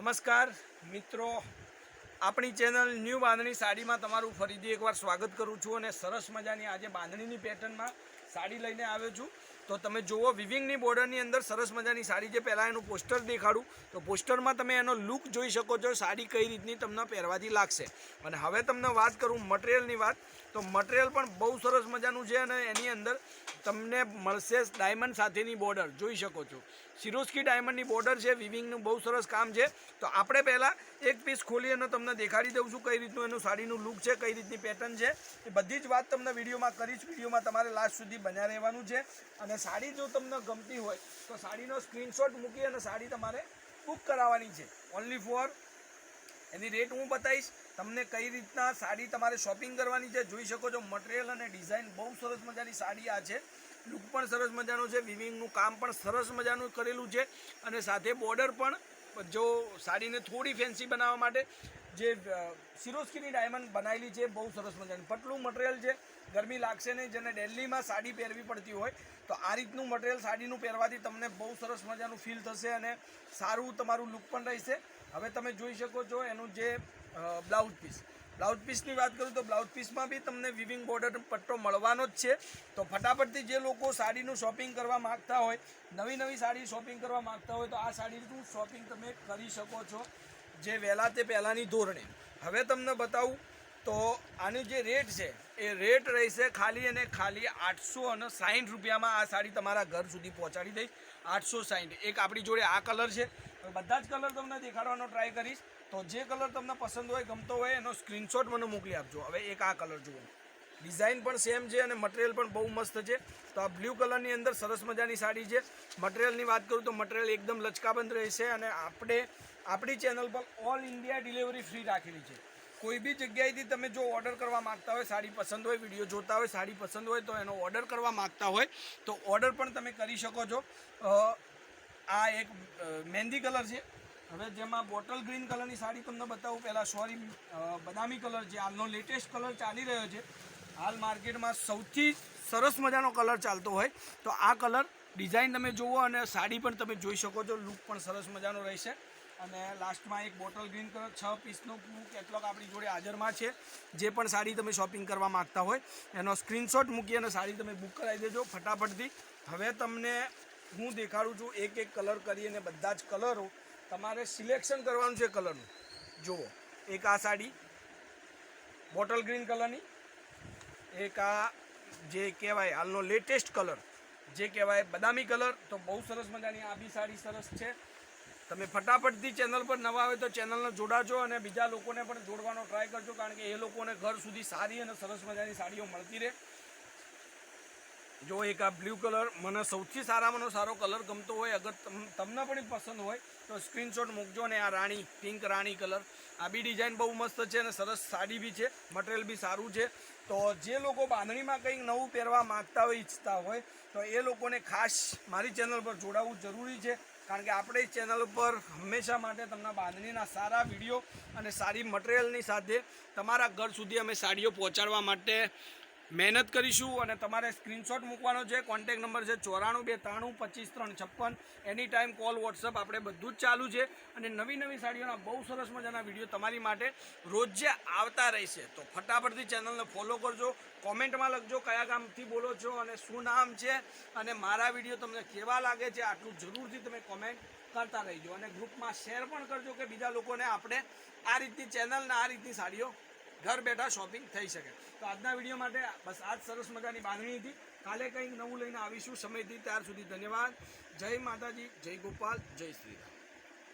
નમસ્કાર, મિત્રો. આપણી ચેનલ ન્યૂ બાંધણી સાડીમાં તમારું ફરીથી એકવાર સ્વાગત કરું છું અને સરસ મજાની આજે બાંધણીની પેટર્નમાં સાડી લઈને આવ્યો છું. તો તમે જુઓ, વિવિંગની બોર્ડરની અંદર સરસ મજાની સાડી જે પહેલાં એનું પોસ્ટર દેખાડું. તો પોસ્ટરમાં તમે એનો લુક જોઈ શકો છો, સાડી કઈ રીતની તમને પહેરવાથી લાગશે. અને હવે તમને વાત કરું મટીરિયલની વાત. તો મટીરિયલ પણ બહુ સરસ મજાનું છે અને એની અંદર તમને મળશે ડાયમંડ સાથેની બોર્ડર. જોઈ શકો છો. સિરોસ્કી ડાયમંડની બોર્ડર છે, વિવિંગનું બહુ સરસ કામ છે. તો આપણે પહેલાં એક પીસ ખોલી અને તમને દેખાડી દઉં છું કઈ રીતનું એનું સાડીનું લુક છે, કઈ રીતની પેટર્ન છે. એ બધી જ વાત તમને વિડીયોમાં કરીશ. વિડીયોમાં તમારે લાસ્ટ સુધી બન્યા રહેવાનું છે. અને સાડી જો તમને ગમતી હોય, તો સાડીનો સ્ક્રીનશોટ મૂકી અને સાડી તમારે બુક કરાવવાની છે. ઓનલી ફોર એની રેટ હું બતાવીશ. તમને કઈ રીતના સાડી તમારે શોપિંગ કરવાની છે, જોઈ શકો છો મટીરિયલ અને ડિઝાઇન બહુ સરસ મજાની સાડી આ છે. લુક પણ સરસ મજાનો છે વિવિંગનું કામ પણ સરસ મજાનું કરેલું છે. અને સાથે બોર્ડર પણ જો સાડીને થોડી ફેન્સી બનાવવા માટે જે સિરોસ્કીની ડાયમંડ બનાવેલી છે, બહુ સરસ મજાની. પટલું મટીરિયલ છે. ગરમી લાગશે નહીં, જેને દિલ્હીમાં સાડી પહેરવી પડતી હોય, તો આ રીતનું મટીરિયલ સાડીનું પહેરવાથી તમને બહુ સરસ મજાનું ફીલ થશે અને સારું તમારું લુક પણ રહેશે. હવે તમે જોઈ શકો છો એનું જે બ્લાઉઝ પીસ બ્લાઉઝ પીસની વાત કરું તો બ્લાઉઝ પીસમાં બી તમને વિવિંગ બોર્ડર પટ્ટો મળવાનો જ છે. તો ફટાફટથી જે લોકો સાડીનું શોપિંગ કરવા માગતા હોય, નવી નવી સાડી શોપિંગ કરવા માગતા હોય, તો આ સાડીનું શોપિંગ તમે કરી શકો છો. જે વહેલા તે પહેલાંની ધોરણે. હવે તમને બતાવું તો આની જે રેટ છે, એ રેટ રહેશે ખાલી અને ખાલી આઠસો અને સાઠ રૂપિયામાં આ સાડી તમારા ઘર સુધી પહોંચાડી દઈશ આઠસો સાઠ એક આપણી જોડે આ કલર છે. બધા જ કલર તમને દેખાડવાનો ટ્રાય કરીશ. તો જે કલર તમને પસંદ હોય, ગમતો હોય, એનો સ્ક્રીનશોટ મને મોકલી આપજો. હવે એક આ કલર જુઓ. ડિઝાઇન પણ સેમ છે અને મટીરિયલ પણ બહુ મસ્ત છે. તો આ બ્લુ કલરની અંદર સરસ મજાની સાડી છે. મટીરિયલની વાત કરું તો મટીરિયલ એકદમ લચકાબંધ રહેશે અને આપણે, આપણી ચેનલ પર ઓલ ઇન્ડિયા ડિલિવરી ફ્રી રાખેલી છે. કોઈ બી જગ્યાએથી તમે જો ઓર્ડર કરવા માગતા હોય, સાડી પસંદ હોય વીડિયો જોતા હોય, સાડી પસંદ હોય, તો એનો ઓર્ડર કરવા માંગતા હોય, તો ઓર્ડર પણ તમે કરી શકો છો. આ એક મહેંદી કલર છે. હવે જેમાં બોટલ ગ્રીન કલરની સાડી તમને બતાવું. પહેલાં સોરી બદામી કલર છે. હાલનો લેટેસ્ટ કલર ચાલી રહ્યો છે. હાલ માર્કેટમાં સૌથી સરસ મજાનો કલર ચાલતો હોય તો આ કલર ડિઝાઇન તમે જુઓ અને સાડી પણ તમે જોઈ શકો છો. લુક પણ સરસ મજાનો રહેશે. અને લાસ્ટમાં એક બોટલ ગ્રીન કલર, છ પીસનો કેટલોક આપણી જોડે હાજરમાં છે, જે પણ સાડી તમે શોપિંગ કરવા માગતા હોય. એનો સ્ક્રીનશોટ મૂકી અને સાડી તમે બુક કરાવી દેજો ફટાફટથી. હવે તમને હું દેખાડું છું એક એક કલર કરી અને બધા જ કલરો. તમારે સિલેક્શન કરવાનું છે કલરનું. જુઓ, એક આ સાડી, બોટલ ગ્રીન કલરની એક આ જે કહેવાય, હાલનો લેટેસ્ટ કલર જે કહેવાય બદામી કલર તો બહુ સરસ મજાની આ બી સાડી સરસ છે. તમે ફટાફટથી ચેનલ પર નવા આવે તો ચેનલને જોડાજો અને બીજા લોકોને પણ જોડવાનો ટ્રાય કરજો, કારણ કે એ લોકોને ઘર સુધી સારી અને સરસ મજાની સાડીઓ મળતી રહે. જો એક આ બ્લુ કલર મને સૌથી સારામાંનો સારો કલર ગમતો હોય, અગર તમ- તમને પણ પસંદ હોય, તો સ્ક્રીનશોટ મૂકજો ને આ રાણી, પિંક રાણી કલર. આ બી ડિઝાઇન બહુ મસ્ત છે અને સરસ સાડી બી છે, મટીરિયલ બી સારું છે. તો જે લોકો બાંધણીમાં કંઈક નવું પહેરવા માગતા હોય, ઈચ્છતા હોય, તો એ લોકોને ખાસ મારી ચેનલ પર જોડાવવું જરૂરી છે. કારણ કે આપણે ચેનલ પર હંમેશા માટે તમને બાંધણીના સારા વીડિયો અને સારી મટીરિયલની સાથે તમારા ઘર સુધી અમે સાડીઓ પહોંચાડવા માટે મહેનત કરીશું અને તમારે સ્ક્રીનશોટ મૂકવાનો છે કોન્ટેક નંબર છે ચોરાણું બે ત્રાણું પચીસ ત્રણ, છપ્પન. એની ટાઈમ કોલ વોટ્સઅપ આપણે બધું જ ચાલુ છે. અને નવી નવી સાડીઓના બહુ સરસ મજાના વીડિયો તમારી માટે રોજે આવતા રહેશે. તો ફટાફટથી ચેનલને ફોલો કરજો કોમેન્ટમાં લખજો કયા ગામથી બોલો છો અને શું નામ છે અને મારા વીડિયો તમને કેવા લાગે છે આટલું જરૂરથી તમે કોમેન્ટ કરતા રહીજો. અને ગ્રુપમાં શેર પણ કરજો કે બીજા લોકોને આપણે આ રીતની ચેનલને આ રીતની સાડીઓ ઘર બેઠા શોપિંગ થઈ શકે. તો આજના વીડિયો માટે બસ આજ સરસ મજાની બાંધણી હતી. કાલે કંઈક નવું લઈને આવીશું સમયથી, ત્યાર સુધી ધન્યવાદ. જય માતાજી, જય ગોપાલ, જય શ્રી રામ.